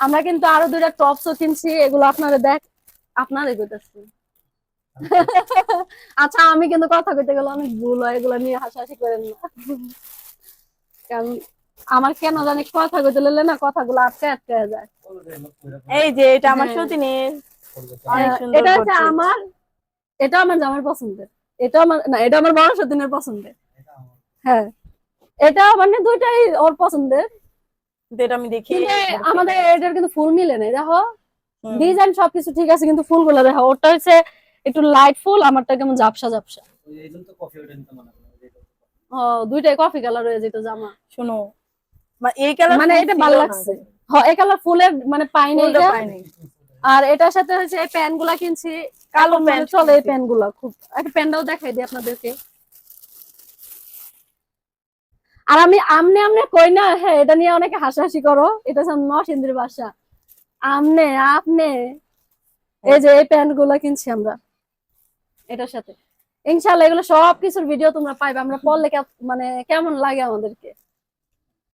আমরা কিন্তু আরও দুইটা টপসও কিনছি এগুলো আপনারা দেখ আপনারাই কইতাছি আচ্ছা। আমি কিন্তু কথা কইতে গেলে অনেক ভুল হয় এগুলো নিয়ে হাসাহাসি করেন না। কারণ আমার কেন জানি কথা কইতে গেলে না কথাগুলো আটকে আটকে যায়। এই যে এটা আমার হ্যাঁ। সতীনের। এটা হচ্ছে আমার এটা আমার জামার পছন্দের। এটা আমার না এটা আমার বড় সতীনের পছন্দের। হ্যাঁ। এটা মানে দুইটাই ওর পছন্দের। কিন্তু এটা আমি দেখি আমাদের এটার কিন্তু ফুল মিলে নেই দেখো। ডিজাইন সবকিছু ঠিক আছে কিন্তু ফুলগুলো দেখো ওরটা হচ্ছে একটু লাইট ফুল আমারটা কেমন ঝাপসা ঝাপসা। ও দুইটাই কফি কালার হয়ে যেত জামা। শোনো এই কালার মানে এটা ভালো লাগছে। হ্যাঁ এই কালার ফুলের মানে পাইনি এটা আর এটার সাথে হচ্ছে এই প্যান্টগুলা কিনছি কালো মানে চলে এই। প্যান্টগুলা খুব। একটা প্যান্টটাও দেখাই দিই আপনাদেরকে। আর আমি আমনে আমনে কই না হ্যাঁ এটা নিয়ে অনেকে হাসাহাসি করো। এটা নরসিংদীর বাসা। আমনে আপনে। এই যে এই প্যান্টগুলো কিনছি আমরা। এটার সাথে। ইনশাল্লাহ এগুলো সবকিছুর ভিডিও তোমরা পাইবে। আমরা পড়লে মানে কেমন লাগে আমাদেরকে?